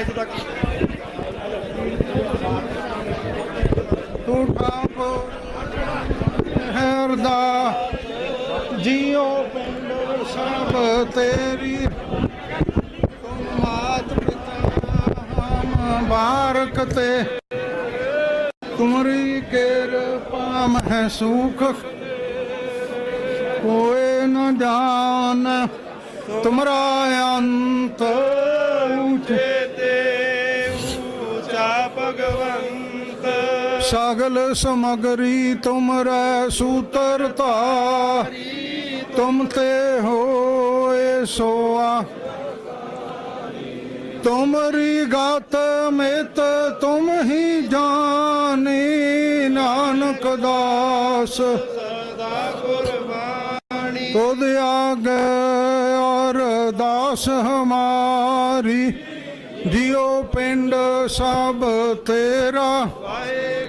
ਇੱਥੇ ਤੱਕ ਤੂੰ ਠਾਪ ਹਰਦਾ ਜੀਓ ਪਿੰਡ ਸਭ ਤੇਰੀ। ਤੂੰ ਮਾਤ ਪਿਤਾ ਬਾਰਕ ਤੇ। ਤੁਮਰੀ ਕਿਰਪਾ ਮਹਿ ਸੁਖ ਸਮਗਰੀ ਤੁਮਰੈ ਸੂਤਰਤਾ। ਤੁਮ ਤੇ ਹੋਏ ਸੋਆ। ਤੁਮਰੀ ਗਾਤ ਮਿਤ ਤੁਮ ਹੀ ਜਾਣੀ, ਨਾਨਕ ਦਾਸ। ਸਦਾ ਕੁਰਬਾਨੀ ਤੁਧ ਆਗੇ ਅਰਦਾਸ ਹਮਾਰੀ। ਜਿਉ ਪਿੰਡ ਸਭ ਤੇਰਾ। ਵਾਹਿਗੁਰੂ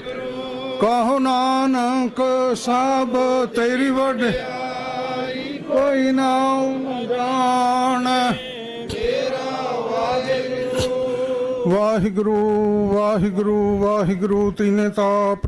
ਕਹੋ ਨਾਨਕ ਸਭ ਤੇਰੀ ਵਡ। ਕੋਈ ਨਾ ਜਾਣ। ਵਾਹਿਗੁਰੂ ਵਾਹਿਗੁਰੂ ਵਾਹਿਗੁਰੂ ਤੀਨੇ ਤਾਪ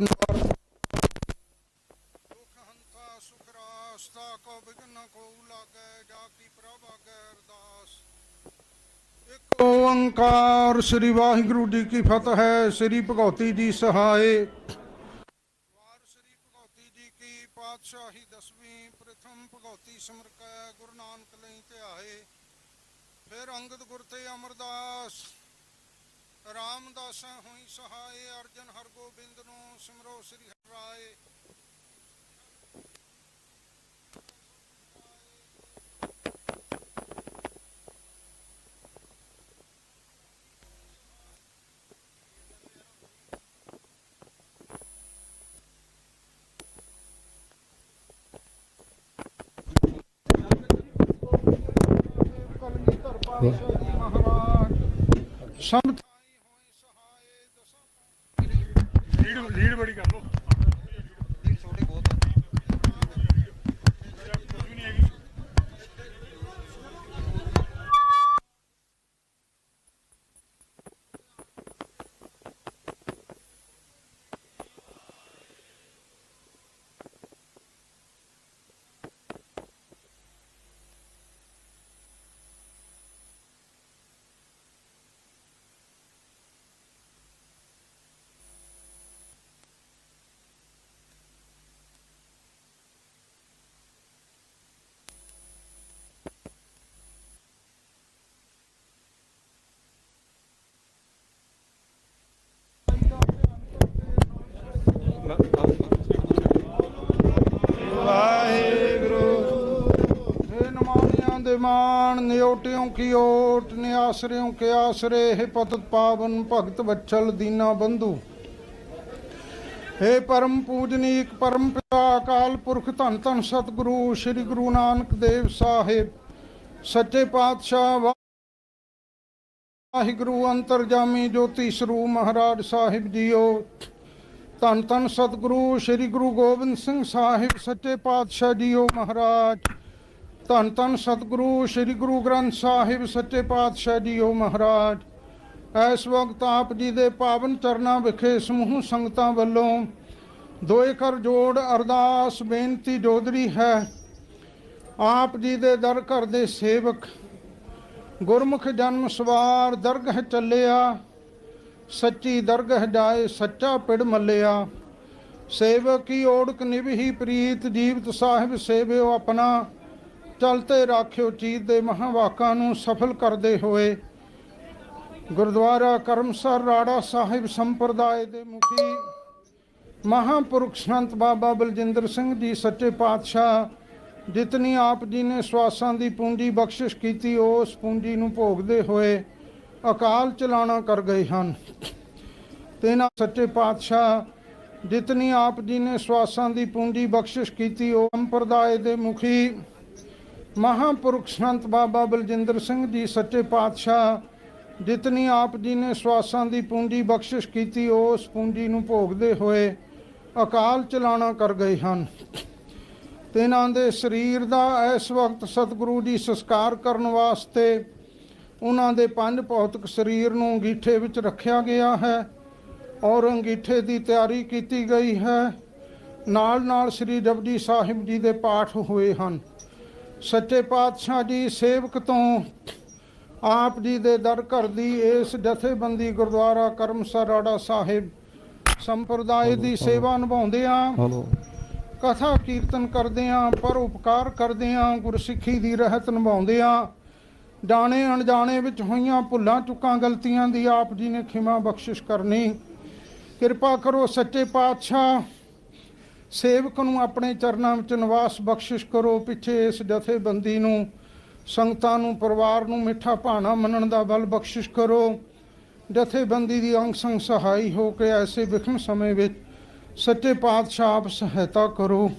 ਓੰਕਾਰ ਸ੍ਰੀ ਵਾਹਿਗੁਰੂ ਜੀ ਕੀ ਫਤਿਹ ਹੈ ਸ੍ਰੀ ਭਗਉਤੀ ਜੀ ਸਹਾਏ ਵਾਰ ਸ੍ਰੀ ਭਗਉਤੀ ਜੀ ਕੀ ਪਾਤਸ਼ਾਹੀ ਦਸਵੀਂ ਪ੍ਰਥਮ ਭਗਉਤੀ ਸਿਮਰਕੈ ਗੁਰੂ ਨਾਨਕ ਲਈ ਧਿਆਏ ਫਿਰ ਅੰਗਦ ਗੁਰ ਤੇ ਅਮਰਦਾਸ, ਰਾਮਦਾਸ ਹੋਈ ਸਹਾਏ, ਅਰਜਨ ਹਰਗੋਬਿੰਦ ਨੂੰ ਸਿਮਰੋ ਸ੍ਰੀ ਹਰਿ ਰਾਏ। ਕਲਗੀਧਰ ਨਮਾਨਿਆਂ ਦੇ ਮਾਨ ਨਿਓਟਿਓ ਕੀ ਓਟ, ਨਿਆਸਰਿਓ ਕੇ ਆਸਰੇ, ਹੈ ਪਤਤ ਪਾਵਨ ਭਗਤ ਵਚਲ ਦੀਨਾ ਬੰਧੂ। ਹੇ ਪਰਮ ਪੂਜਨੀਕ ਅਕਾਲ ਪੁਰਖ ਧੰਨ ਧੰਨ ਸਤਿਗੁਰੂ, ਸ੍ਰੀ ਗੁਰੂ ਨਾਨਕ ਦੇਵ ਸਾਹਿਬ, ਸੱਚੇ ਪਾਤਸ਼ਾਹ, ਵਾਹਿਗੁਰੂ, ਅੰਤਰਜਾਮੀ ਜੋਤੀ ਸਰੂਪ ਮਹਾਰਾਜ ਸਾਹਿਬ ਜੀਓ। ਧੰਨ ਧੰਨ ਸਤਿਗੁਰੂ, ਸ੍ਰੀ ਗੁਰੂ ਗੋਬਿੰਦ ਸਿੰਘ ਸਾਹਿਬ, ਸੱਚੇ ਪਾਤਸ਼ਾਹ ਜੀਓ ਮਹਾਰਾਜ। ਧੰਨ ਧੰਨ ਸਤਿਗੁਰੂ, ਸ੍ਰੀ ਗੁਰੂ ਗ੍ਰੰਥ ਸਾਹਿਬ ਸੱਚੇ ਪਾਤਸ਼ਾਹ ਜੀਓ ਮਹਾਰਾਜ। ਇਸ ਵਕਤ ਆਪ ਜੀ ਦੇ ਪਾਵਨ ਚਰਨਾਂ ਵਿਖੇ ਸਮੂਹ ਸੰਗਤਾਂ ਵੱਲੋਂ ਦੋਏ ਕਰ ਜੋੜ ਅਰਦਾਸ ਬੇਨਤੀ ਜੋਦਰੀ ਹੈ। ਆਪ ਜੀ ਦੇ ਦਰ ਘਰ ਦੇ ਸੇਵਕ, ਗੁਰਮੁਖ ਜਨਮ ਸਵਾਰ ਦਰਗਹ ਚੱਲਿਆ, ਸੱਚੀ ਦਰਗਹ ਜਾਏ ਸੱਚਾ ਪਿੜ ਮੱਲਿਆ। ਸੇਵਕ ਕੀ ਓੜਕ ਨਿਭਹੀ ਪ੍ਰੀਤ, ਜੀਵਤ ਸਾਹਿਬ ਸੇਵਿਓ ਆਪਣਾ। ਚਲਤੇ ਰਾਖਿਓ ਚੀਤ ਦੇ ਮਹਾਵਾਕਾਂ ਨੂੰ ਸਫਲ ਕਰਦੇ ਹੋਏ ਗੁਰਦੁਆਰਾ ਕਰਮਸਰ ਰਾੜਾ ਸਾਹਿਬ ਸੰਪਰਦਾਇ ਦੇ ਮੁਖੀ ਮਹਾਪੁਰਖ ਸੰਤ ਬਾਬਾ ਬਲਜਿੰਦਰ ਸਿੰਘ ਜੀ ਸੱਚੇ ਪਾਤਸ਼ਾਹ, ਜਿਤਨੀ ਆਪ ਜੀ ਨੇ ਸਵਾਸਾਂ ਦੀ ਪੂੰਜੀ ਬਖਸ਼ਿਸ਼ ਕੀਤੀ, ਉਸ ਪੂੰਜੀ ਨੂੰ ਭੋਗਦੇ ਹੋਏ ਅਕਾਲ ਚਲਾਣਾ ਕਰ ਗਏ ਹਨ। ਤੇ ਨਾ ਸੱਚੇ ਪਾਤਸ਼ਾਹ, ਜਿਤਨੀ ਆਪ ਜੀ ਨੇ ਸਵਾਸਾਂ ਦੀ ਪੂੰਜੀ ਬਖਸ਼ਿਸ਼ ਕੀਤੀ, ਉਹ ਸੰਪਰਦਾਇ ਦੇ ਮੁਖੀ ਮਹਾਪੁਰਖ ਸੰਤ ਬਾਬਾ ਬਲਜਿੰਦਰ ਸਿੰਘ ਜੀ ਸੱਚੇ ਪਾਤਸ਼ਾਹ, ਜਿਤਨੀ ਆਪ ਜੀ ਨੇ ਸਵਾਸਾਂ ਦੀ ਪੂੰਜੀ ਬਖਸ਼ਿਸ਼ ਕੀਤੀ, ਉਸ ਪੂੰਜੀ ਨੂੰ ਭੋਗਦੇ ਹੋਏ ਅਕਾਲ ਚਲਾਣਾ ਕਰ ਗਏ ਹਨ। ਤੇ ਇਹਨਾਂ ਦੇ ਸਰੀਰ ਦਾ ਇਸ ਵਕਤ ਸਤਿਗੁਰੂ ਜੀ ਸੰਸਕਾਰ ਕਰਨ ਵਾਸਤੇ ਉਹਨਾਂ ਦੇ ਪੰਜ ਭੌਤਿਕ ਸਰੀਰ ਨੂੰ ਅੰਗੀਠੇ ਵਿੱਚ ਰੱਖਿਆ ਗਿਆ ਹੈ, ਔਰ ਅੰਗੀਠੇ ਦੀ ਤਿਆਰੀ ਕੀਤੀ ਗਈ ਹੈ। ਨਾਲ ਨਾਲ ਸ੍ਰੀ ਜਪਜੀ ਸਾਹਿਬ ਜੀ ਦੇ ਪਾਠ ਹੋਏ ਹਨ। ਸੱਚੇ ਪਾਤਸ਼ਾਹ ਜੀ ਸੇਵਕ ਤੋਂ ਆਪ ਜੀ ਦੇ ਦਰ ਘਰ ਦੀ ਇਸ ਜਥੇਬੰਦੀ ਗੁਰਦੁਆਰਾ ਕਰਮਸਰ ਰਾੜਾ ਸਾਹਿਬ ਸੰਪਰਦਾਇ ਦੀ ਸੇਵਾ ਨਿਭਾਉਂਦੇ ਆ ਕਥਾ ਕੀਰਤਨ ਕਰਦੇ ਆ ਪਰ ਉਪਕਾਰ ਕਰਦੇ ਆ ਗੁਰਸਿੱਖੀ ਦੀ ਰਹਿਤ ਨਿਭਾਉਂਦੇ ਆ ਜਾਣੇ ਅਣਜਾਣੇ ਵਿੱਚ ਹੋਈਆਂ ਭੁੱਲਾਂ ਚੁੱਕਾਂ ਗਲਤੀਆਂ ਦੀ ਆਪ ਜੀ ਨੇ ਖਿਮਾ ਬਖਸ਼ਿਸ਼ ਕਰਨੀ। ਕਿਰਪਾ ਕਰੋ ਸੱਚੇ ਪਾਤਸ਼ਾਹ ਸੇਵਕ ਨੂੰ ਆਪਣੇ ਚਰਨਾਂ ਵਿੱਚ ਨਿਵਾਸ ਬਖਸ਼ਿਸ਼ ਕਰੋ, ਪਿੱਛੇ ਇਸ ਜਥੇਬੰਦੀ ਨੂੰ, ਸੰਗਤਾਂ ਨੂੰ, ਪਰਿਵਾਰ ਨੂੰ ਮਿੱਠਾ ਭਾਣਾ ਮੰਨਣ ਦਾ ਬਲ ਬਖਸ਼ਿਸ਼ ਕਰੋ। ਜਥੇਬੰਦੀ ਦੀ ਅੰਗ ਸੰਗ ਸਹਾਈ ਹੋ ਕੇ ਐਸੇ ਵਿਖਮ ਸਮੇਂ ਵਿੱਚ ਸੱਚੇ ਪਾਤਸ਼ਾਹ ਆਪ ਸਹਾਇਤਾ ਕਰੋ।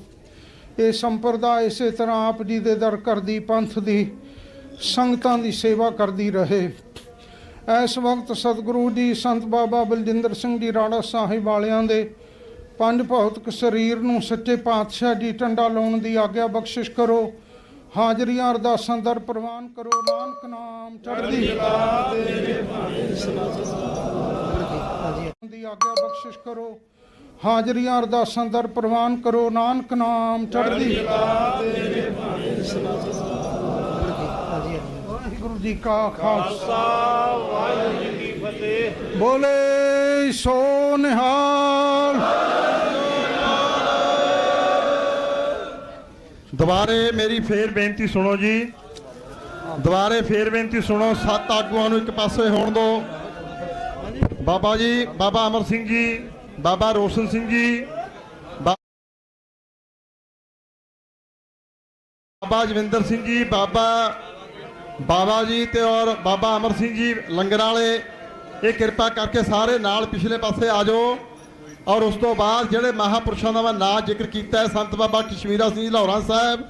ਇਹ ਸੰਪਰਦਾ ਇਸੇ ਤਰ੍ਹਾਂ ਆਪ ਜੀ ਦੇ ਦਰ ਕਰਦੀ, ਪੰਥ ਦੀ ਸੰਗਤਾਂ ਦੀ ਸੇਵਾ ਕਰਦੀ ਰਹੇ। ਇਸ ਵਕਤ ਸਤਿਗੁਰੂ ਜੀ, ਸੰਤ ਬਾਬਾ ਬਲਜਿੰਦਰ ਸਿੰਘ ਜੀ, ਰਾੜਾ ਸਾਹਿਬ ਵਾਲਿਆਂ ਦੇ ਪੰਜ ਭੌਤਿਕ ਸਰੀਰ ਨੂੰ ਸੱਚੇ ਪਾਤਸ਼ਾਹ ਜੀ ਟੰਡਾ ਲਾਉਣ ਦੀ ਆਗਿਆ ਬਖਸ਼ਿਸ਼ ਕਰੋ। ਹਾਜ਼ਰੀਆਂ ਅਰਦਾਸਾਂ ਦਰ ਪ੍ਰਵਾਨ ਕਰੋ। ਨਾਨਕ ਨਾਮ ਚੜ੍ਹਦੀ ਕਲਾ ਦੀ ਆਗਿਆ ਬਖਸ਼ਿਸ਼ ਕਰੋ। ਹਾਜ਼ਰੀਆਂ ਅਰਦਾਸਾਂ ਦਰ ਪ੍ਰਵਾਨ ਕਰੋ। ਨਾਨਕ ਨਾਮ ਚੜ੍ਹਦੀ ਕਲਾ ਵਾਹਿਗੁਰੂ ਜੀ ਕਾ ਖਾਲਸਾ ਵਾਹਿਗੁਰੂ ਜੀ ਕੀ ਫਤਿਹ। ਬੋਲੇ ਸੋ ਨਿਹਾਲ। ਦੁਬਾਰੇ ਮੇਰੀ ਫੇਰ ਬੇਨਤੀ ਸੁਣੋ ਜੀ। ਦੁਬਾਰੇ ਫੇਰ ਬੇਨਤੀ ਸੁਣੋ, ਸੱਤ ਆਗੂਆਂ ਨੂੰ ਇੱਕ ਪਾਸੇ ਹੋਣ ਦਿਓ ਬਾਬਾ ਜੀ, ਬਾਬਾ ਅਮਰ ਸਿੰਘ ਜੀ, ਬਾਬਾ ਰੋਸ਼ਨ ਸਿੰਘ ਜੀ ਬਾਬਾ ਜਵਿੰਦਰ ਸਿੰਘ ਜੀ, ਬਾਬਾ ਬਾਬਾ ਜੀ ਤੇ ਔਰ ਬਾਬਾ ਅਮਰ ਸਿੰਘ ਜੀ ਲੰਗਰ ਵਾਲੇ, ਇਹ ਕਿਰਪਾ ਕਰਕੇ ਸਾਰੇ ਨਾਲ ਪਿਛਲੇ ਪਾਸੇ ਆ ਜਾਓ। ਔਰ ਉਸ ਤੋਂ ਬਾਅਦ ਜਿਹੜੇ ਮਹਾਪੁਰਸ਼ਾਂ ਦਾ ਮੈਂ ਨਾਂ ਜ਼ਿਕਰ ਕੀਤਾ ਹੈ, ਸੰਤ ਬਾਬਾ ਕਸ਼ਮੀਰਾ ਸਿੰਘ ਜੀ, ਲਾਹੌਰਾ ਸਾਹਿਬ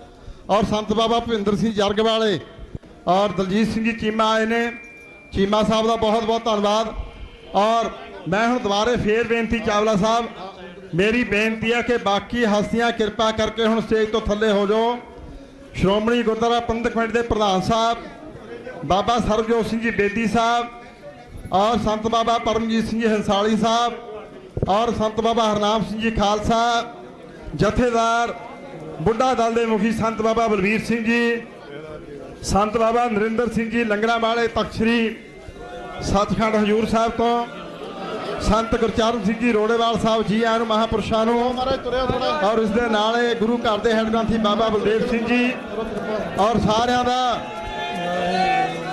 ਔਰ ਸੰਤ ਬਾਬਾ ਭਵਿੰਦਰ ਸਿੰਘ ਜਰਗ ਵਾਲੇ ਔਰ ਦਲਜੀਤ ਸਿੰਘ ਜੀ ਚੀਮਾ ਆਏ ਨੇ। ਚੀਮਾ ਸਾਹਿਬ ਦਾ ਬਹੁਤ ਬਹੁਤ ਧੰਨਵਾਦ ਔਰ ਮੈਂ ਹੁਣ ਦੁਬਾਰੇ ਫੇਰ ਬੇਨਤੀ ਚਾਵਲਾ ਸਾਹਿਬ, ਮੇਰੀ ਬੇਨਤੀ ਹੈ ਕਿ ਬਾਕੀ ਹਸਤੀਆਂ ਕਿਰਪਾ ਕਰਕੇ ਹੁਣ ਸਟੇਜ ਤੋਂ ਥੱਲੇ ਹੋ ਜਾਓ। ਸ਼੍ਰੋਮਣੀ ਗੁਰਦੁਆਰਾ ਪ੍ਰਬੰਧਕ ਕਮੇਟੀ ਦੇ ਪ੍ਰਧਾਨ ਸਾਹਿਬ, ਬਾਬਾ ਸਰਬਜੋਤ ਸਿੰਘ ਜੀ ਬੇਦੀ ਸਾਹਿਬ ਔਰ ਸੰਤ ਬਾਬਾ ਪਰਮਜੀਤ ਸਿੰਘ ਜੀ ਹੰਸਾਲੀ ਸਾਹਿਬ ਔਰ ਸੰਤ ਬਾਬਾ ਹਰਨਾਮ ਸਿੰਘ ਜੀ ਖਾਲਸਾ, ਜਥੇਦਾਰ ਬੁੱਢਾ ਦਲ ਦੇ ਮੁਖੀ ਸੰਤ ਬਾਬਾ ਬਲਵੀਰ ਸਿੰਘ ਜੀ, ਸੰਤ ਬਾਬਾ ਨਰਿੰਦਰ ਸਿੰਘ ਜੀ ਲੰਗਰਾਂ ਵਾਲੇ ਤਖਸ਼ਰੀ ਸ੍ਰੀ ਸੱਚਖੰਡ ਹਜੂਰ ਸਾਹਿਬ ਤੋਂ, ਸੰਤ ਗੁਰਚਰਨ ਸਿੰਘ ਜੀ ਰੋੜੇਵਾਲ ਸਾਹਿਬ ਜੀ ਆਇਆਂ ਨੂੰ ਮਹਾਪੁਰਸ਼ਾਂ ਨੂੰ, ਔਰ ਇਸ ਦੇ ਨਾਲ ਇਹ ਗੁਰੂ ਘਰ ਦੇ ਹੈਡ ਗ੍ਰੰਥੀ ਬਾਬਾ ਬਲਦੇਵ ਸਿੰਘ ਜੀ, ਔਰ ਸਾਰਿਆਂ ਦਾ,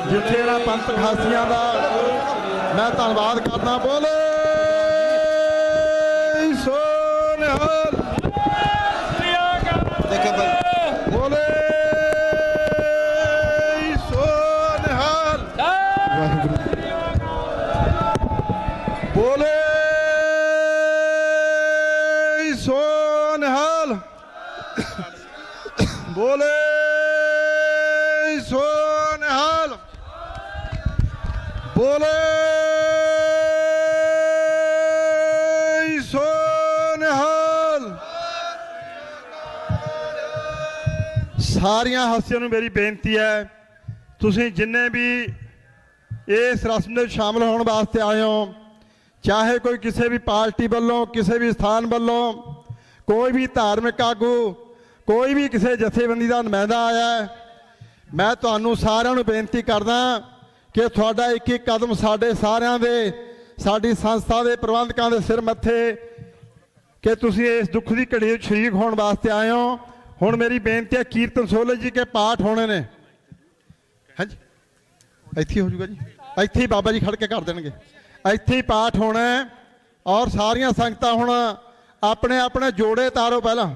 ਜਿੱਥੇ ਇਹਨਾਂ ਪੰਥ ਖਾਸੀਆਂ ਦਾ, ਮੈਂ ਧੰਨਵਾਦ ਕਰਦਾ, ਬੋਲੇ। ਨਿਹਾਲ ਦੇਖੇ ਭਾਈ। ਬੋਲੇ ਸੋ ਬੋਲੇ ਸੋ ਬੋਲੇ ਸੋ ਬੋਲੇ ਸਾਰੀਆਂ ਹਸਤੀਆਂ ਨੂੰ ਮੇਰੀ ਬੇਨਤੀ ਹੈ, ਤੁਸੀਂ ਜਿੰਨੇ ਵੀ ਇਸ ਰਸਮ ਦੇ ਵਿੱਚ ਸ਼ਾਮਲ ਹੋਣ ਵਾਸਤੇ ਆਏ ਹੋ, ਚਾਹੇ ਕੋਈ ਕਿਸੇ ਵੀ ਪਾਰਟੀ ਵੱਲੋਂ, ਕਿਸੇ ਵੀ ਸਥਾਨ ਵੱਲੋਂ, ਕੋਈ ਵੀ ਧਾਰਮਿਕ ਆਗੂ, ਕੋਈ ਵੀ ਕਿਸੇ ਜਥੇਬੰਦੀ ਦਾ ਨੁਮਾਇੰਦਾ ਆਇਆ ਮੈਂ ਤੁਹਾਨੂੰ ਸਾਰਿਆਂ ਨੂੰ ਬੇਨਤੀ ਕਰਦਾ ਕਿ ਤੁਹਾਡਾ ਇੱਕ ਇੱਕ ਕਦਮ ਸਾਡੇ ਸਾਰਿਆਂ ਦੇ, ਸਾਡੀ ਸੰਸਥਾ ਦੇ ਪ੍ਰਬੰਧਕਾਂ ਦੇ ਸਿਰ ਮੱਥੇ, ਕਿ ਤੁਸੀਂ ਇਸ ਦੁੱਖ ਦੀ ਘੜੀ ਵਿੱਚ ਸ਼ਰੀਕ ਹੋਣ ਵਾਸਤੇ ਆਏ ਹੋ ਹੁਣ ਮੇਰੀ ਬੇਨਤੀ ਹੈ, ਕੀਰਤਨ ਸੋਲੇ ਜੀ ਕੇ ਪਾਠ ਹੋਣੇ ਨੇ। ਹਾਂਜੀ। ਇੱਥੇ ਹੀ ਹੋ ਜਾਊਗਾ ਜੀ। ਇੱਥੇ ਹੀ ਬਾਬਾ ਜੀ ਖੜ ਕੇ ਕਰ ਦੇਣਗੇ। ਇੱਥੇ ਹੀ ਪਾਠ ਹੋਣਾ ਔਰ ਸਾਰੀਆਂ ਸੰਗਤਾਂ ਹੁਣ ਆਪਣੇ ਆਪਣੇ ਜੋੜੇ ਤਾਰੋ ਪਹਿਲਾਂ।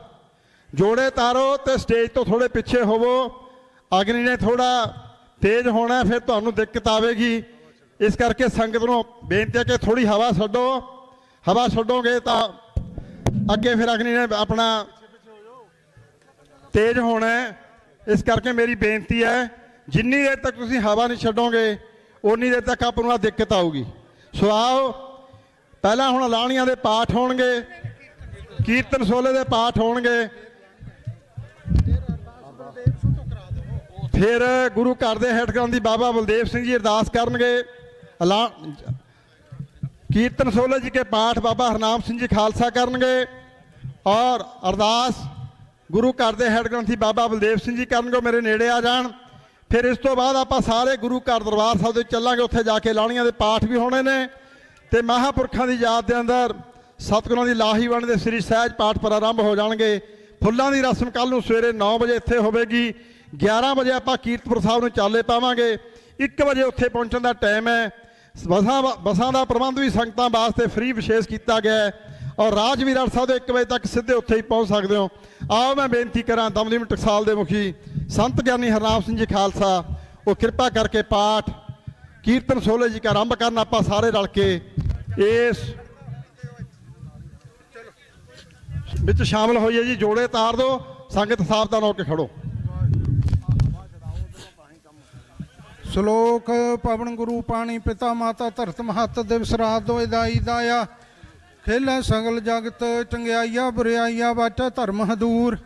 ਜੋੜੇ ਤਾਰੋ ਤੇ ਸਟੇਜ ਤੋਂ ਥੋੜੇ ਪਿੱਛੇ ਹੋਵੋ। ਅਗਨੀ ਨੇ ਥੋੜਾ ਤੇਜ਼ ਹੋਣਾ ਫਿਰ ਤੁਹਾਨੂੰ ਦਿੱਕਤ ਆਵੇਗੀ। ਇਸ ਕਰਕੇ ਸੰਗਤ ਨੂੰ ਬੇਨਤੀ ਹੈ ਕਿ ਥੋੜੀ ਹਵਾ ਛੱਡੋ। ਹਵਾ ਛੱਡੋਗੇ ਤਾਂ ਅੱਗੇ ਫਿਰ ਅਗਨੀ ਨੇ ਆਪਣਾ ਤੇਜ਼ ਹੋਣਾ ਇਸ ਕਰਕੇ ਮੇਰੀ ਬੇਨਤੀ ਹੈ, ਜਿੰਨੀ ਦੇਰ ਤੱਕ ਤੁਸੀਂ ਹਵਾ ਨਹੀਂ ਛੱਡੋਗੇ ਉਨੀ ਦੇਰ ਤੱਕ ਆਪ ਨੂੰ ਆਹ ਦਿੱਕਤ ਆਊਗੀ। ਸੋ ਆਓ, ਪਹਿਲਾਂ ਹੁਣ ਲਾਣੀਆਂ ਦੇ ਪਾਠ ਹੋਣਗੇ, ਕੀਰਤਨ ਸੋਲੇ ਦੇ ਪਾਠ ਹੋਣਗੇ। ਫਿਰ ਗੁਰੂ ਘਰ ਦੇ ਹੈੱਡ ਗ੍ਰੰਥੀ ਬਾਬਾ ਬਲਦੇਵ ਸਿੰਘ ਜੀ ਅਰਦਾਸ ਕਰਨਗੇ। ਐਲਾ ਕੀਰਤਨ ਸੋਲੇ ਜੀ ਕੇ ਪਾਠ ਬਾਬਾ ਹਰਨਾਮ ਸਿੰਘ ਜੀ ਖਾਲਸਾ ਕਰਨਗੇ ਔਰ ਅਰਦਾਸ ਗੁਰੂ ਘਰ ਦੇ ਹੈੱਡ ਗ੍ਰੰਥੀ ਬਾਬਾ ਬਲਦੇਵ ਸਿੰਘ ਜੀ ਕਰਨਗੇ, ਉਹ ਮੇਰੇ ਨੇੜੇ ਆ ਜਾਣ। ਫਿਰ ਇਸ ਤੋਂ ਬਾਅਦ ਆਪਾਂ ਸਾਰੇ ਗੁਰੂ ਘਰ ਦਰਬਾਰ ਸਾਹਿਬ ਦੇ ਚੱਲਾਂਗੇ, ਉੱਥੇ ਜਾ ਕੇ ਲਾਣੀਆਂ ਦੇ ਪਾਠ ਵੀ ਹੋਣੇ ਨੇ। ਤੇ ਮਹਾਪੁਰਖਾਂ ਦੀ ਯਾਦ ਦੇ ਅੰਦਰ ਸਤਿਗੁਰਾਂ ਦੀ ਲਾਹੀ ਬਣ ਦੇ ਸ੍ਰੀ ਸਹਿਜ ਪਾਠ ਪ੍ਰਾਰੰਭ ਹੋ ਜਾਣਗੇ। ਫੁੱਲਾਂ ਦੀ ਰਸਮ ਕੱਲ ਨੂੰ ਸਵੇਰੇ 9 ਵਜੇ ਇੱਥੇ ਹੋਵੇਗੀ। 11 ਵਜੇ ਆਪਾਂ ਕੀਰਤਪੁਰ ਸਾਹਿਬ ਨੂੰ ਚਾਲੇ ਪਾਵਾਂਗੇ। 1 ਵਜੇ ਉੱਥੇ ਪਹੁੰਚਣ ਦਾ ਟਾਈਮ ਹੈ। ਬਸਾਂ ਬਸਾਂ ਦਾ ਪ੍ਰਬੰਧ ਵੀ ਸੰਗਤਾਂ ਵਾਸਤੇ ਫ੍ਰੀ ਵਿਸ਼ੇਸ਼ ਕੀਤਾ ਗਿਆ ਹੈ। ਔਰ ਰਾਜਵੀਰ ਸਾਹਿਬ ਦੇ 1 ਵਜੇ ਤੱਕ ਸਿੱਧੇ ਉੱਥੇ ਹੀ ਪਹੁੰਚ ਸਕਦੇ ਹੋ। ਆਓ ਮੈਂ ਬੇਨਤੀ ਕਰਾਂ ਦਮਦਮੀ ਟਕਸਾਲ ਦੇ ਮੁਖੀ ਸੰਤ ਗਿਆਨੀ ਹਰਨਾਮ ਸਿੰਘ ਜੀ ਖਾਲਸਾ, ਉਹ ਕਿਰਪਾ ਕਰਕੇ ਪਾਠ, ਕੀਰਤਨ ਸੋਲੇ ਜੀ ਦਾ ਆਰੰਭ ਕਰਨ, ਆਪਾਂ ਸਾਰੇ ਰਲ ਕੇ ਇਸ ਵਿੱਚ ਸ਼ਾਮਲ ਹੋਈਏ ਜੀ। ਜੋੜੇ ਤਾਰ ਦਿਓ, ਸੰਗਤ ਸਾਵਧਾਨ ਹੋ ਕੇ ਖੜੋ। ਸ਼ਲੋਕ ਪਵਨ ਗੁਰੂ ਪਾਣੀ ਪਿਤਾ ਮਾਤਾ ਧਰਤ ਮਹਤ ਦਿਵਸ ਰਾਤ ਦੋਇ ਦਾਈ ਦਾਇਆ। ਖੇਲੇ ਸਗਲ ਜਗਤ, ਚੰਗਿਆਈਆ ਬੁਰਿਆਈਆ ਵਾਚਾ ਧਰਮ ਹਦੂਰ।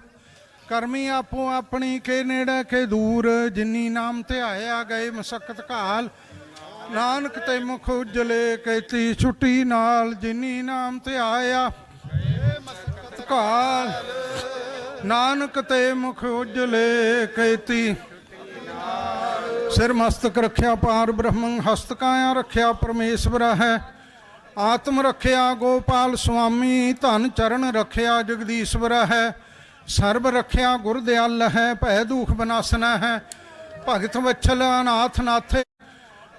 ਕਰਮੀ ਆਪੋ ਆਪਣੀ ਕੇ ਨੇੜੇ ਕੇ ਦੂਰ, ਜਿਨੀ ਨਾਮ ਤੇ ਆਇਆ ਗਏ ਮਸਕਤ ਘਾਲ। ਨਾਨਕ ਤੇ ਮੁਖ ਉਜਲੇ ਕੈਤੀ ਛੁੱਟੀ ਨਾਲ, ਜਿਨੀ ਨਾਮ ਤੇ ਧਿਆਇਆ ਘਾਲ। ਨਾਨਕ ਤੇ ਮੁਖ ਉਜਲੇ ਕੈਤੀ। ਸਿਰ ਮਸਤਕ ਰੱਖਿਆ ਪਾਰ ਬ੍ਰਹਮੰ ਹਸਤ ਕਾਇਆ ਰੱਖਿਆ ਪਰਮੇਸ਼ਵਰਾ ਹੈ। ਆਤਮ ਰੱਖਿਆ ਗੋਪਾਲ ਸੁਆਮੀ, ਧਨ ਚਰਨ ਰੱਖਿਆ ਜਗਦੀਸ਼ਵਰ ਹੈ। ਸਰਬ ਰੱਖਿਆ ਗੁਰਦਿਆਲ ਹੈ, ਭੈ ਦੁਖ ਬਨਾਸਨਾ ਹੈ। ਭਗਤ ਵਛਲ ਅਨਾਥ ਨਾਥੇ।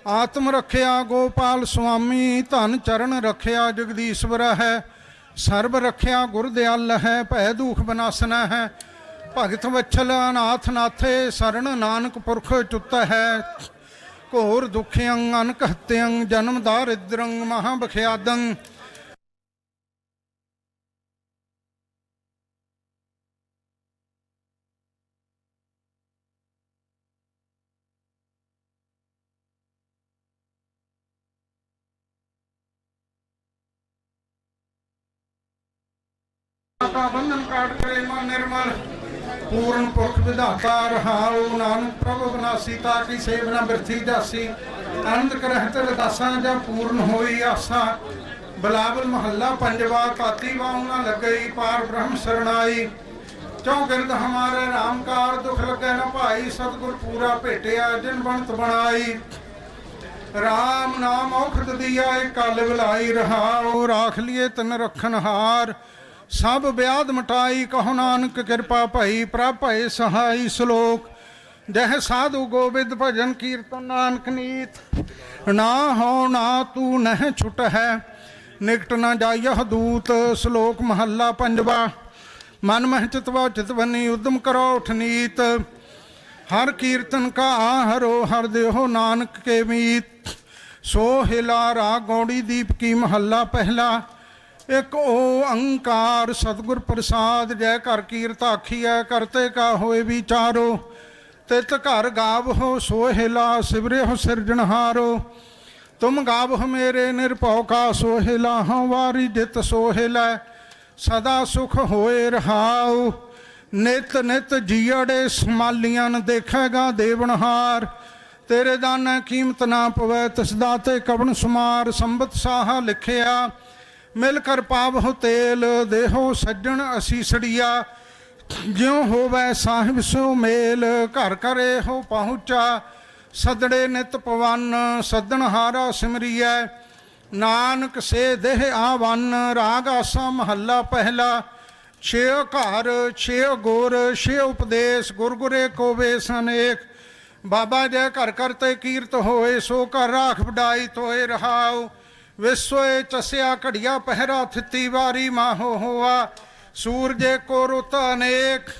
ਆਤਮ ਰੱਖਿਆ ਗੋਪਾਲ ਸੁਆਮੀ, ਧਨ ਚਰਨ ਰੱਖਿਆ ਜਗਦੀਸ਼ਵਰ ਹੈ। ਸਰਬ ਰੱਖਿਆ ਗੁਰਦਿਆਲ ਹੈ, ਭੈ ਦੁਖ ਬਨਾਸਨਾ ਹੈ। ਭਗਤ ਵਛਲ ਅਨਾਥ ਨਾਥੇ, ਸਰਣ ਨਾਨਕ ਪੁਰਖ ਚੁੱਤ ਹੈ। ਘੋਰ ਦੁਖਿਅੰ ਅਨਕ ਹਤਿਅੰ ਜਨਮ ਦਾਰਿਦ੍ਰੰ ਮਹਾ ਪੂਰਨ ਪੁਰਖ ਵਿਧਾਤਾ ਰਹਾਉ ਨਾਨਕ ਪ੍ਰਭ ਬਨਾਸੀ, ਤਾ ਕੀ ਸੇਵਨਾ ਬਿਰਥੀ ਜਾਸੀ। ਆਨੰਦ ਕਰਹਿ ਰਦਾਸਾਂ ਜਾਂ ਪੂਰਨ ਹੋਈ ਆਸਾ। ਬਲਾਵਲ ਮਹੱਲਾ ਪੰਜਵਾ ਪਾਤੀ ਵਾਉ ਲੱਗਈ, ਪਾਰ ਬ੍ਰਹਮ ਸਰਣਾਈ। ਚੌਗਿਰਦ ਹਮਾਰੇ ਰਾਮਕਾਰ ਦੁਖ ਲੱਗੈ ਨਾ ਭਾਈ, ਸਤਿਗੁਰ ਪੂਰਾ ਭੇਟਿਆ, ਜਿਨ ਬਣਤ ਬਣਾਈ। ਰਾਮ ਨਾਮ ਔਖਦ ਦੀਆ ਏ ਕਲ ਵਿਲਾਈ ਰਹਾਉ ਰਾਖ ਲਿਏ ਤਨ ਰਖਨ ਹਾਰ। ਸਭ ਵਿਆਦ ਮਟਾਈ ਕਹੋ ਨਾਨਕ ਕਿਰਪਾ ਭਈ, ਪ੍ਰਭ ਸਹਾਈ ਸ਼ਲੋਕ। ਜਹ ਸਾਧੂ ਗੋਬਿੰਦ ਭਜਨ ਕੀਰਤਨ ਨਾਨਕ ਨੀਤ। ਨਾ ਹੋ ਨਾ ਤੂੰ ਨਹਿ ਛੁਟ ਹੈ ਨਿਕਟ ਨਾ ਜਾਇਹ ਦੂਤ ਸ਼ਲੋਕ ਮਹੱਲਾ ਪੰਜਵਾ। ਮਨ ਮਹਿ ਚਿਤਵਾ ਚਿਤਵਨੀ ਉਦਮ ਕਰੋ ਉਠ ਨੀਤ। ਹਰ ਕੀਰਤਨ ਕਾ ਹਰੋ ਹਰ ਦੇਹੋ ਨਾਨਕ ਕੇ ਮੀਤ। ਸੋ ਹਿਲਾ ਰਾ ਗੌੜੀ ਦੀਪ ਕੀ ਮਹੱਲਾ ਪਹਿਲਾ। ਇੱਕ ਓੰਕਾਰ ਸਤਿਗੁਰ ਪ੍ਰਸਾਦ, ਜੈ ਘਰ ਕੀਰਤ ਆਖੀਐ ਕਰਤੇ ਕਾ ਹੋਏ ਵਿਚਾਰੋ। ਤਿਤ ਘਰ ਗਾਵ ਗਾਵਹੁ ਸੋਹਿਲਾ ਹੋ ਸਿਰਜਣਹਾਰੋ ਤੁਮ ਗਾਵਹੁ ਮੇਰੇ ਨਿਰਭਉ ਕਾ ਸੋਹਿਲਾ ਹਉ ਵਾਰੀ ਜਿਤ ਸੋਹਿਲਾ ਸਦਾ ਸੁਖ ਹੋਏ ਰਹਾਉ। ਨਿਤ ਨਿਤ ਜੀੜੇ ਸਮਾਲੀਆਂ ਨ ਦੇਖੇਗਾ ਦੇਵਨਹਾਰ ਤੇਰੇ ਦਾਨਾ ਕੀਮਤ ਨਾ ਪਵੈ, ਤਿਸ ਦਾਤੇ ਕਵਣ ਸੁਮਾਰ, ਸੰਬਤ ਸਾਹਾ ਲਿਖਿਆ। ਮਿਲ ਕਰ ਪਾਵ ਹੋ ਤੇਲ, ਦੇਹੋ ਸੱਜਣ ਅਸੀਸੜੀਆ ਜਿਉ ਹੋਵੈ ਸਾਹਿਬ ਸੋ ਮੇਲ, ਘਰ ਘਰੇ ਹੋ ਪਹੁੰਚਾ। ਸਦੜੇ ਨਿਤ ਪਵਨ, ਸਦਣ ਹਾਰਾ ਸਿਮਰੀਐ। ਨਾਨਕ ਸੇ ਦੇਹ ਆਵਨ, ਰਾਗ ਆਸਾ ਮਹੱਲਾ ਪਹਿਲਾ। ਛੇ ਘਰ ਛੇ ਗੁਰ ਛੇ ਉਪਦੇਸ਼, ਗੁਰ ਗੁਰੇ ਕੋ ਵੇਸ ਬਾਬਾ ਜੈ ਘਰ ਕਰਤੇ ਕੀਰਤ ਹੋਏ, ਸੋ ਘਰ ਰਾਖ ਵਡਾਈ ਤੋਏ ਰਹਾਉ। ਵਿਸੋਏ ਚਸਿਆ ਘੜੀਆ ਪਹਿਰਾ ਥਿੱਤੀ ਵਾਰੀ ਮਾਹੋ ਹੋਆ, ਸੂਰਜੇ ਕੋ ਰੁਤ ਅਨੇਕ।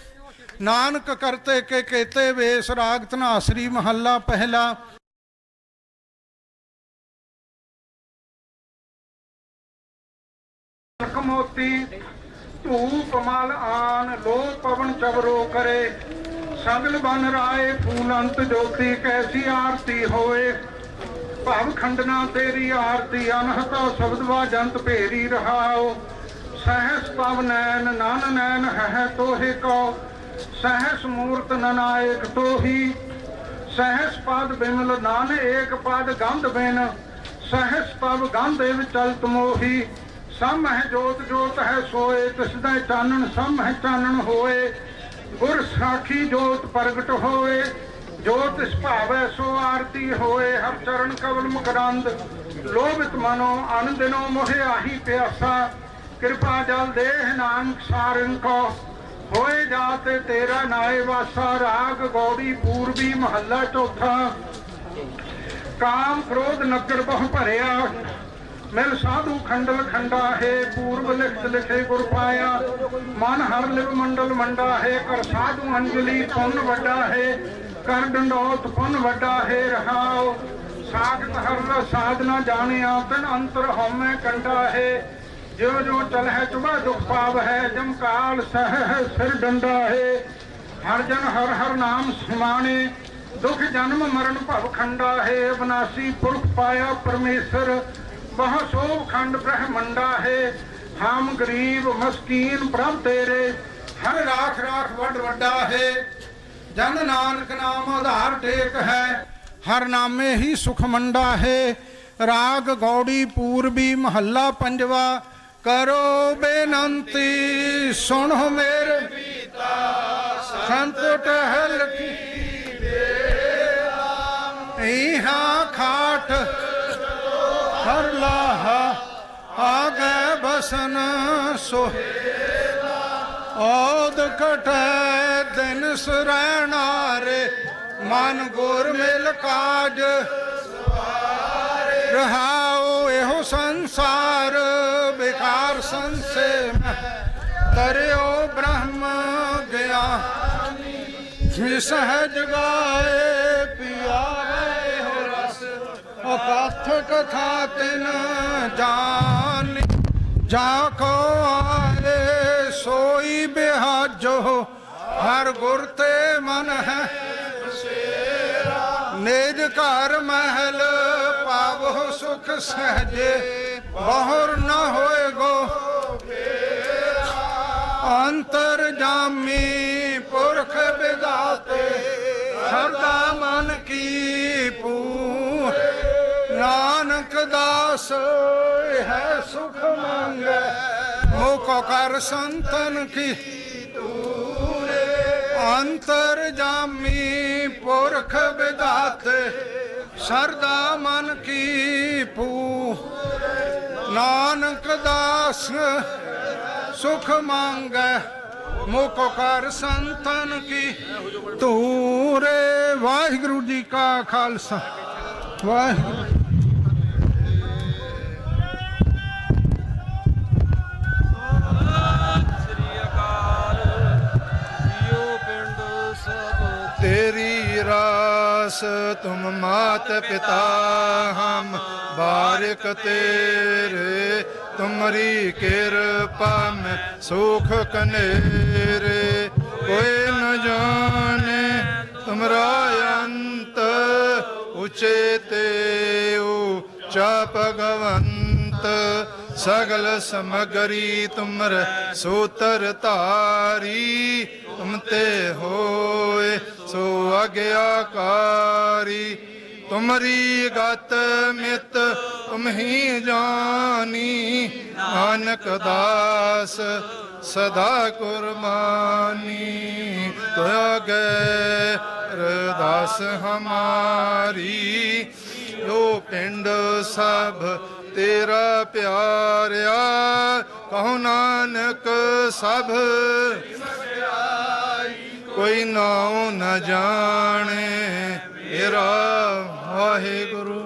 ਨਾਨਕ ਕਰਤੇ ਕੇ ਕੇਤੇ ਵੇਸ, ਰਾਗ ਧਨਾਸਰੀ ਮਹੱਲਾ ਪਹਿਲਾ। ਲਖ ਮੋਤੀ, ਧੂਪ ਮਲ ਆਨ ਲੋ ਪਵਨ ਚਵਰੋ ਕਰੇ। ਸਗਲ ਬਨ ਰਾਏ, ਫੂਲ ਅੰਤ ਜੋਤੀ, ਕੈਸੀ ਆਰਤੀ ਹੋਏ। ਭਵ ਖੰਡਨਾ ਤੇਰੀ ਆਰਤੀ, ਅਨਹਤਾ ਸ਼ਬਦ ਵਾ ਜੰਤ ਭੇਰੀ ਰਹਾਓ ਸਹਸ ਪਵ ਨੈਣ, ਨਨ ਨੈਣ ਹੈ ਤੋਹਿ ਕੋ ਸਹਸ ਮੂਰਤ ਨਨਾਇਕ ਤੋਹੀ। ਸਹਿਸ ਪਦ ਬਿਮਲ ਨਾਨ ਏਕ ਪਦ ਗੰਧ ਬਿਨ। ਸਹਿਸ ਪਵ ਗੰਧ ਏਵ ਚਲਤ ਮੋਹੀ। ਸਮ ਹੈ ਜੋਤ ਜੋਤ ਹੈ ਸੋਏ, ਤਿਸ ਦਾ ਚਾਨਣ, ਸਮ ਹੈ ਚਾਨਣ ਹੋਏ। ਗੁਰ ਸਾਖੀ ਜੋਤ ਪ੍ਰਗਟ ਹੋਏ। ਜੋਤ ਇਸ ਭਾਵੈ ਸੋ ਆਰਤੀ ਹੋਏ ਹਰ ਚਰਨ ਕਵਲ ਮੁਕਰੰਦ ਲੋਭਿਤ ਮਨੋ ਅਨੰਦਿਨੋ ਮੋਹਿ ਆਹੀ ਪਿਆਸਾ। ਕਿਰਪਾ ਜਲ ਦੇਹ ਨਾਨਕ ਸਾਰਨ ਕੋ। ਹੋਏ ਜਾਤੇ ਤੇਰਾ ਨਾਏ ਵਾਸਾ, ਰਾਗ ਗੌੜੀ ਪੂਰਬੀ ਮਹੱਲਾ ਚੌਥਾ। ਕਾਮ ਕ੍ਰੋਧ ਨਗਰ ਬਹੁ ਭਰਿਆ। ਮਿਲ ਸਾਧੂ ਖੰਡਲ ਖੰਡਾ ਹੈ ਪੂਰਬ ਲਿਖਤ ਲਿਖੇ ਗੁਰ ਪਾਇਆ। ਮਨ ਹਰ ਲਿਵ ਮੰਡਲ ਮੰਡਾ ਹੈ ਕਰ ਸਾਧੂ ਅੰਜਲੀ ਪੁੰਨ ਵੱਡਾ ਹੈ ਕਰ ਡੰਡੋਤ ਪੁੰਨ ਵੱਡਾ ਹੈ ਰਹਾਉ। ਸਾਖਤ ਹਰ ਰਸ ਸਾਧਨਾ ਜਾਣਿਆ, ਤਨ ਅੰਤਰ ਹਉਮੈ ਕੰਡਾ ਹੈ। ਜਿਉ ਜਿਉ ਚਲ ਹੈ ਚੁਬਾ ਦੁਖ ਪਾਵ ਹੈ ਜਮ ਕਾਲ ਸਹਿ ਸਿਰ ਡੰਡਾ ਹੈ। ਹਰ ਜਨ ਹਰ ਹਰ ਨਾਮ ਸਮਾਣੇ, ਦੁਖ ਜਨਮ ਮਰਨ ਭਵ ਖੰਡਾ ਹੈ। ਅਬਨਾਸੀ ਪੁਰਖ ਪਾਇਆ ਪਰਮੇਸ਼ਰ ਬਹੁ ਸੋਭ ਖੰਡ ਬ੍ਰਹਮੰਡਾ ਹੈ। ਹਮ ਗਰੀਬ ਮਸਕੀਨ ਪ੍ਰਭ ਤੇਰੇ, ਹਰ ਰਾਖ ਰਾਖ ਵੱਡ ਵੱਡਾ ਹੈ। ਜਨ ਨਾਨਕ ਨਾਮ ਆਧਾਰ ਟੇਕ ਹੈ, ਹਰ ਨਾਮੇ ਹੀ ਸੁਖ ਮੰਡਾ ਹੈ। ਰਾਗ ਗੌੜੀ ਪੂਰਬੀ ਮਹੱਲਾ ਪੰਜਵਾ, ਕਰੋ ਬੇਨੰਤੀ, ਸੁਣੋ ਮੇਰੇ ਪੀਤਾ, ਸੰਤ ਟਹਿਲ ਕੀ ਇਹਾਂ ਖਾਟ ਹਰ ਲਾਹਾ ਆਗੇ ਬਸਨ ਸੋਹੇਲਾ ਔਦ ਕਟੈ ਦਿਨ ਸਰਣਾਰੇ ਮਨ ਗੁਰ ਮਿਲ ਕਾਜ। ਰਹਾਉ ਇਹੋ ਸੰਸਾਰ ਬੇਕਾਰ ਸੰਸੇ ਮੈਂ ਤਰਿਓ ਬ੍ਰਹਮ ਗਿਆਨੀ ਜਿ ਸਹਿਜ ਗਾਏ ਪਿਆਵੇ ਹੋ ਰਸ। ਅਕਥ ਕਥਾ ਤਿਨ ਜਾਨ। ਜਾ ਕੋ ਸੋਈ ਬਿਹਾਜੋ, ਹਰ ਗੁਰ ਤੇ ਮਨ ਹੈ। ਨਿਜ ਘਰ ਮਹਿਲ ਪਾਵੋ ਸੁਖ ਸਹਜੇ, ਬਹੁਰ ਨ ਹੋਏਗੋ। ਅੰਤਰ ਜਾਮੀ ਪੁਰਖ ਵਿਦਾਤੇ ਸਰਦਾ ਮਨ ਕੀ ਪੂ ਨਾਨਕ ਦਾਸ ਹੈ ਸੁਖ ਮੰਗੈ। ਮੁਖ ਕਰ ਸੰਤਨ ਕੀ? ਅੰਤਰ ਜਾਮੀ ਪੁਰਖ ਵਿਦਾਤੇ ਸਰਦਾ ਮਨ ਕੀ ਪੂ ਨਾਨਕ ਦਾਸ ਸੁਖ ਮੰਗੈ ਮੁਖ ਕਰ ਸੰਤਨ ਕੀ? ਧੂਰੇ, ਵਾਹਿਗੁਰੂ ਜੀ ਕਾ ਖਾਲਸਾ। ਵਾਹਿਗੁਰੂ ਦਾਸ ਤੁਮ ਮਾਤ ਪਿਤਾ ਹਮ, ਬਾਰਿਕ ਤੇਰੇ, ਤੁਮਰੀ ਕਿਰਪਾ ਮੈਂ ਸੁਖ ਕਨੇਰੇ। ਕੋਈ ਨ ਜਾਣੇ ਤੁਮਰਾ ਅੰਤ, ਉਚੇ ਤੇ ਓ ਚਾ ਭਗਵੰਤ। ਸਗਲ ਸਮਗਰੀ ਤੁਮਰ ਸੂਤਰ ਧਾਰੀ, ਤੁਮ ਤੇ ਹੋਏ ਸੋ ਅਗਿਆਕਾਰੀ, ਤੁਮਰੀ ਗਤ ਮਿਤ, ਤੁਮਹੀ ਜਾਨੀ। ਨਾਨਕ ਦਾਸ, ਸਦਾ ਕੁਰਬਾਨੀ। ਤਗੈ ਰਦਾਸ ਹਮਾਰੀ, ਜੋ ਪਿੰਡ ਸਭ ਤੇਰਾ ਪਿਆਰਿਆ। ਕਹੋ ਨਾਨਕ ਸਭ ਕੋਈ ਨਾਉ ਨ ਜਾਣੇ। ਮੇਰਾ ਵਾਹਿਗੁਰੂ,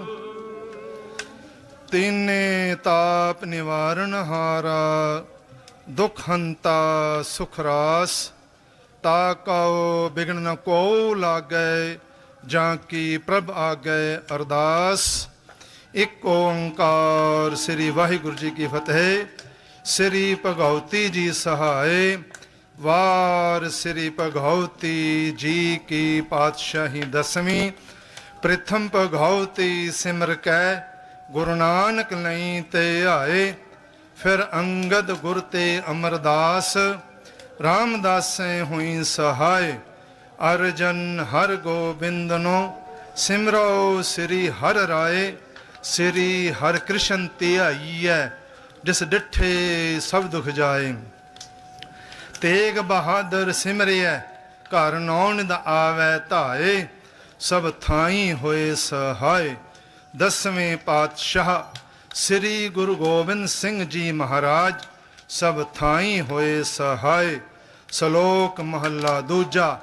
ਤੀਨੇ ਤਾਪ ਨਿਵਾਰਨ ਹਾਰਾ ਦੁਖ ਹੰਤਾ ਸੁਖ ਰਾਸ। ਤਾ ਕਉ ਬਿਗਨ ਨ ਕੋ ਲਾਗੈ, ਜਾਂ ਕੀ ਪ੍ਰਭ ਆਗੈ ਅਰਦਾਸ। ਇਕ ਓੰਕਾਰ ਸ੍ਰੀ ਵਾਹਿਗੁਰੂ ਜੀ ਕੀ ਫਤਿਹ। ਸ੍ਰੀ ਭਗਉਤੀ ਜੀ ਸਹਾਏ। ਵਾਰ ਸ੍ਰੀ ਭਗਉਤੀ ਜੀ ਕੀ ਪਾਤਸ਼ਾਹੀ ਦਸਵੀਂ, ਪ੍ਰਥਮ ਭਗਉਤੀ ਸਿਮਰ ਕੈ, ਗੁਰੂ ਨਾਨਕ ਲਈ ਤੇ ਆਏ, ਫਿਰ ਅੰਗਦ ਗੁਰ ਤੇ ਅਮਰਦਾਸ, ਰਾਮਦਾਸੈ ਹੋਈ ਸਹਾਇ ਅਰਜਨ ਹਰ ਗੋਬਿੰਦਨੋ, ਸਿਮਰੋ ਸ੍ਰੀ ਹਰ ਰਾਏ, ਸ੍ਰੀ ਹਰ ਕ੍ਰਿਸ਼ਨ ਧਿਆਈਐ ਜਿਸ ਡਿਠੇ ਸਭ ਦੁਖ ਜਾਏ। ਤੇਗ ਬਹਾਦਰ ਸਿਮਰਿਐ, ਘਰ ਨੌਣ ਦਾ ਆਵੈ ਧਾਏ, ਸਭ ਥਾਈ ਹੋਏ ਸਹਾਏ। ਦਸਵੇਂ ਪਾਤਸ਼ਾਹ ਸ੍ਰੀ ਗੁਰੂ ਗੋਬਿੰਦ ਸਿੰਘ ਜੀ ਮਹਾਰਾਜ, ਸਭ ਥਾਈ ਹੋਏ ਸਹਾਏ। ਸ਼ਲੋਕ ਮਹੱਲਾ ਦੂਜਾ,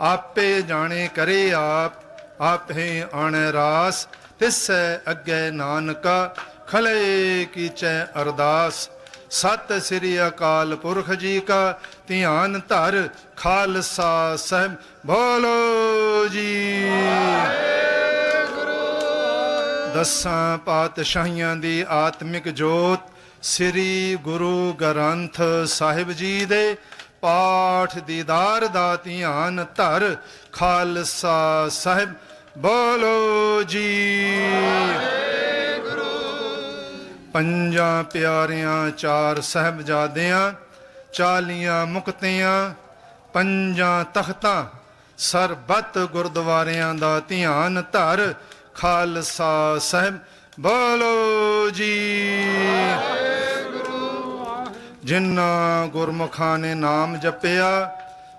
ਆਪੇ ਜਾਣੇ ਕਰੇ ਆਪ, ਆਪੇ ਆਣੈ ਰਾਸ, ਤਿਸੈ ਅੱਗੇ ਨਾਨਕਾ, ਖਲੇ ਕੀਚੈ ਅਰਦਾਸ। ਸਤਿ ਸ੍ਰੀ ਅਕਾਲ ਪੁਰਖ ਜੀ ਕਾ ਧਿਆਨ ਧਰ ਖਾਲਸਾ ਸਾਹਿਬ। ਬੋਲੋ ਜੀ। ਦਸਾਂ ਪਾਤਸ਼ਾਹੀਆਂ ਦੀ ਆਤਮਿਕ ਜੋਤ ਸ੍ਰੀ ਗੁਰੂ ਗ੍ਰੰਥ ਸਾਹਿਬ ਜੀ ਦੇ ਪਾਠ ਦੀਦਾਰ ਦਾ ਧਿਆਨ ਧਰ ਖਾਲਸਾ ਸਾਹਿਬ। ਬੋਲੋ ਜੀ। ਪੰਜਾਂ ਪਿਆਰਿਆਂ, ਚਾਰ ਸਹਿਬਜ਼ਾਦਿਆਂ, ਚਾਲੀਆਂ ਮੁਕਤਿਆਂ, ਪੰਜਾਂ ਤਖਤਾਂ, ਸਰਬੱਤ ਗੁਰਦੁਆਰਿਆਂ ਦਾ ਧਿਆਨ ਧਰ ਖਾਲਸਾ ਸਾਹਿਬ। ਬੋਲੋ ਜੀ। ਜਿਨ੍ਹਾਂ ਗੁਰਮੁਖਾਂ ਨੇ ਨਾਮ ਜਪਿਆ,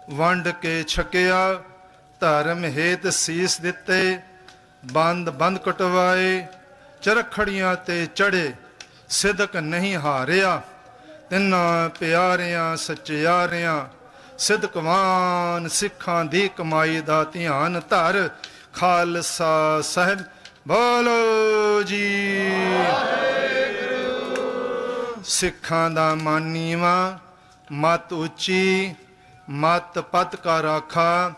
ਵੰਡ ਕੇ ਛਕਿਆ, ਧਰਮ ਹੇਤ ਸੀਸ ਦਿੱਤੇ ਬੰਦ ਬੰਦ ਕਟਵਾਏ, ਚਰਖੜੀਆਂ ਤੇ ਚੜੇ ਸਿਦਕ ਨਹੀਂ ਹਾਰਿਆ, ਤਿੰਨਾਂ ਪਿਆਰਿਆਂ ਸੱਚਿਆਰਿਆਂ, ਸਿਦਕਵਾਨ ਸਿੱਖਾਂ ਦੀ ਕਮਾਈ ਦਾ ਧਿਆਨ ਧਰ, ਖਾਲਸਾ ਸਾਹਿਬ ਬੋਲੋ ਜੀ। ਸਿੱਖਾਂ ਦਾ ਮਾਨੀਵਾ, ਮਤ ਉੱਚੀ, ਮਤ ਪਤ ਕਾ ਰਾਖਾ,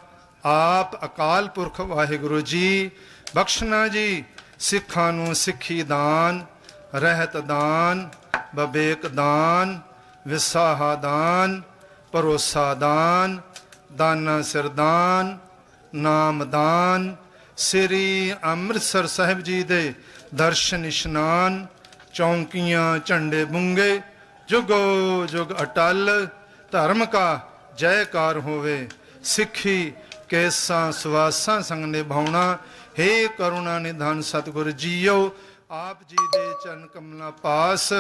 ਆਪ ਅਕਾਲ ਪੁਰਖ ਵਾਹਿਗੁਰੂ ਜੀ ਬਖਸ਼ਣਾ ਜੀ, ਸਿੱਖਾਂ ਨੂੰ ਸਿੱਖੀ ਦਾਨ ਰਹਿਤ ਦਾਨ ਬਬੇਕ ਦਾਨ, ਵਿਸਾਹਾ ਦਾਨ, ਭਰੋਸਾ ਦਾਨ, ਦਾਨਾ ਸਰਦਾਨ ਨਾਮ ਦਾਨ, ਸ੍ਰੀ ਅੰਮ੍ਰਿਤਸਰ ਸਾਹਿਬ ਜੀ ਦੇ ਦਰਸ਼ਨ ਇਸ਼ਨਾਨ, ਚੌਂਕੀਆਂ ਝੰਡੇ ਬੁੰਗੇ, ਜੁਗੋ ਜੁਗ ਅਟਲ, ਧਰਮ ਕਾ ਜੈਕਾਰ ਹੋਵੇ, ਸਿੱਖੀ ਕੇਸਾਂ ਸਵਾਸਾਂ ਸੰਗ ਨਿਭਾਉਣਾ, ਹੇ ਕਰੁਣਾ ਨਿਧਾਨ ਸਤਿਗੁਰ ਜੀਓ ਆਪ ਜੀ ਦੇ ਚਰਨ ਕਮਲਾਂ ਪਾਸ,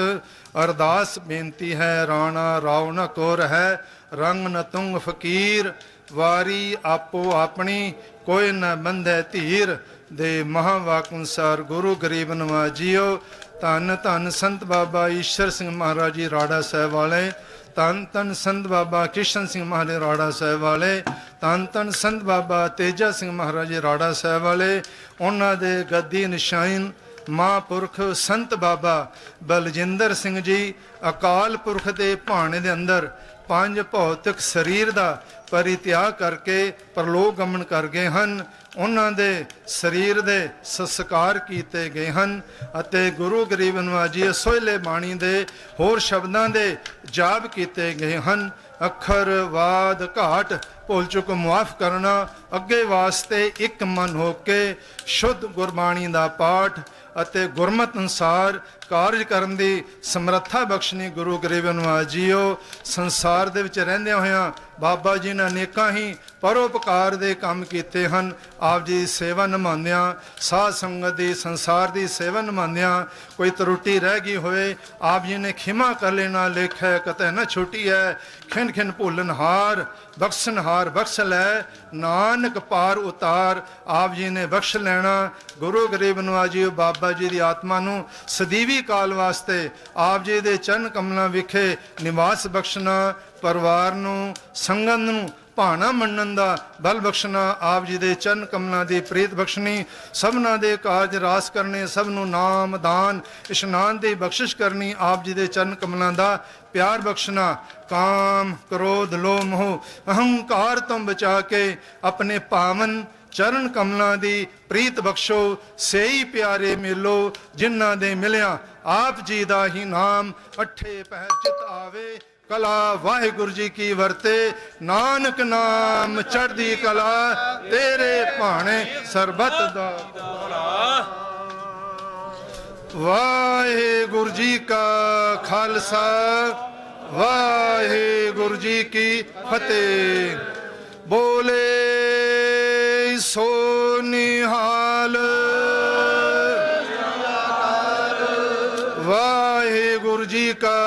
ਅਰਦਾਸ ਬੇਨਤੀ ਹੈ, ਰਾਣਾ ਰਾਉ ਨ ਕੋਰ ਹੈ, ਰੰਗ ਨ ਤੁੰਗ ਫਕੀਰ, ਵਾਰੀ ਆਪੋ ਆਪਣੀ, ਕੋਈ ਨ ਬੰਧੈ ਧੀਰ, ਦੇ ਮਹਾਵਾਕੁੰਸਾਰ ਗੁਰੂ ਗਰੀਬ ਨਵਾਜੀਓ ਧੰਨ ਧੰਨ ਸੰਤ ਬਾਬਾ ਈਸ਼ਰ ਸਿੰਘ ਮਹਾਰਾਜ ਜੀ, ਰਾੜਾ ਸਾਹਿਬ ਵਾਲੇ। ਧੰਨ ਧੰਨ ਸੰਤ ਬਾਬਾ ਕ੍ਰਿਸ਼ਨ ਸਿੰਘ ਮਹਾਰਾਜ ਰਾੜਾ ਸਾਹਿਬ ਵਾਲੇ। ਧੰਨ ਧੰਨ ਸੰਤ ਬਾਬਾ ਤੇਜਾ ਸਿੰਘ ਮਹਾਰਾਜ ਰਾੜਾ ਸਾਹਿਬ ਵਾਲੇ। ਉਹਨਾਂ ਦੇ ਗੱਦੀ ਨਿਸ਼ਾਨ ਮਹਾਂਪੁਰਖ ਸੰਤ ਬਾਬਾ ਬਲਜਿੰਦਰ ਸਿੰਘ ਜੀ ਅਕਾਲ ਪੁਰਖ ਦੇ ਭਾਣੇ ਦੇ ਅੰਦਰ ਪੰਜ ਭੌਤਿਕ ਸਰੀਰ ਦਾ ਪਰਿਤਿਆਗ ਕਰਕੇ ਪਰਲੋਕ ਗਮਨ ਕਰ ਗਏ ਹਨ। ਉਹਨਾਂ ਦੇ ਸਰੀਰ ਦੇ ਸੰਸਕਾਰ ਕੀਤੇ ਗਏ ਹਨ ਅਤੇ ਗੁਰੂ ਗਰੀਬ ਨਵਾਜੀ ਸੋਹਲੇ ਬਾਣੀ ਦੇ ਹੋਰ ਸ਼ਬਦਾਂ ਦੇ ਜਾਪ ਕੀਤੇ ਗਏ ਹਨ। ਅੱਖਰ, ਵਾਦ, ਘਾਟ, ਭੁੱਲ ਚੁੱਕ, ਮੁਆਫ ਕਰਨਾ, ਅੱਗੇ ਵਾਸਤੇ ਇੱਕ ਮਨ ਹੋ ਕੇ ਸ਼ੁੱਧ ਗੁਰਬਾਣੀ ਦਾ ਪਾਠ ਅਤੇ ਗੁਰਮਤ ਅਨਸਾਰ ਕਾਰਜ ਕਰਨ ਦੀ ਸਮਰੱਥਾ ਬਖਸ਼ਣੀ ਗੁਰੂ ਗਰੀਬ ਨਵਾਜ ਜੀਓ। ਸੰਸਾਰ ਦੇ ਵਿੱਚ ਰਹਿੰਦੇ ਹੋਇਆਂ ਬਾਬਾ ਜੀ ਨੇ ਅਨੇਕਾਂ ਹੀ ਪਰਉਪਕਾਰ ਦੇ ਕੰਮ ਕੀਤੇ ਹਨ। ਆਪ ਜੀ ਦੀ ਸੇਵਾ ਨਿਭਾਉਂਦਿਆਂ ਸਾਧ ਸੰਗਤ ਦੀ, ਸੰਸਾਰ ਦੀ ਸੇਵਾ ਨਿਭਾਉਂਦਿਆਂ ਕੋਈ ਤਰੁੱਟੀ ਰਹਿ ਗਈ ਹੋਵੇ, ਆਪ ਜੀ ਨੇ ਖਿਮਾ ਕਰ ਲੈਣਾ, ਲੇਖੈ ਕਤੈ ਨਾ ਛੋਟੀ ਹੈ ਖਿੰਨ ਖਿੰਨ ਭੁੱਲਨ ਹਾਰ ਬਖਸ਼ ਲੈ। ਨਾਨਕ ਪਾਰ ਉਤਾਰ, ਆਪ ਜੀ ਨੇ ਬਖਸ਼ ਲੈਣਾ। ਗੁਰੂ ਗਰੀਬ ਨਵਾਜੀ ਬਾਬਾ ਜੀ ਦੀ ਆਤਮਾ ਨੂੰ। ਸਦੀਵੀ ਕਾਲ ਵਾਸਤੇ ਆਪ ਜੀ ਦੇ ਚਰਨ ਕਮਲਾਂ ਵਿਖੇ ਨਿਵਾਸ ਬਖਸ਼ਣਾ, ਪਰਿਵਾਰ ਨੂੰ, ਸੰਗਤ ਨੂੰ ਭਾਣਾ ਮੰਨਣ ਦਾ ਬਲ ਬਖਸ਼ਣਾ, ਆਪ ਜੀ ਦੇ ਚਰਨ ਕਮਲਾਂ ਦੀ ਪ੍ਰੀਤ ਬਖਸ਼ਣੀ, ਸਭਨਾਂ ਦੇ ਕਾਰਜ ਰਾਸ ਕਰਨੇ ਸਭ ਨੂੰ ਨਾਮ, ਦਾਨ, ਇਸ਼ਨਾਨ ਦੀ ਬਖਸ਼ਿਸ਼ ਕਰਨੀ, ਆਪ ਜੀ ਦੇ ਚਰਨ ਕਮਲਾਂ ਦਾ ਪਿਆਰ ਬਖਸ਼ਣਾ। ਕਾਮ, ਕ੍ਰੋਧ, ਲੋਭ, ਮੋਹ, ਅਹੰਕਾਰ ਤੋਂ ਬਚਾ ਕੇ ਆਪਣੇ ਪਾਵਨ ਚਰਨ ਕਮਲਾਂ ਦੀ ਪ੍ਰੀਤ ਬਖਸ਼ੋ। ਸੇਈ ਪਿਆਰੇ ਮਿਲੋ, ਜਿਨ੍ਹਾਂ ਦੇ ਮਿਲਿਆ, ਆਪ ਜੀ ਦਾ ਹੀ ਨਾਮ ਅਠੇ ਪਹਿਰ ਚਿਤ ਆਵੇ। ਕਲਾ, ਵਾਹਿਗੁਰੂ ਜੀ ਕੀ ਵਰਤੇ। ਨਾਨਕ ਨਾਮ ਚੜਦੀ ਕਲਾ, ਤੇਰੇ ਭਾਣੇ ਸਰਬਤ ਦਾ। ਵਾਹਿਗੁਰੂ ਜੀ ਕਾ ਖਾਲਸਾ, ਵਾਹਿਗੁਰੂ ਜੀ ਕੀ ਫਤਿਹ। ਬੋਲੇ ਸੋ ਨਿਹਾਲ। ਵਾਹਿਗੁਰੂ ਜੀ ਕਾ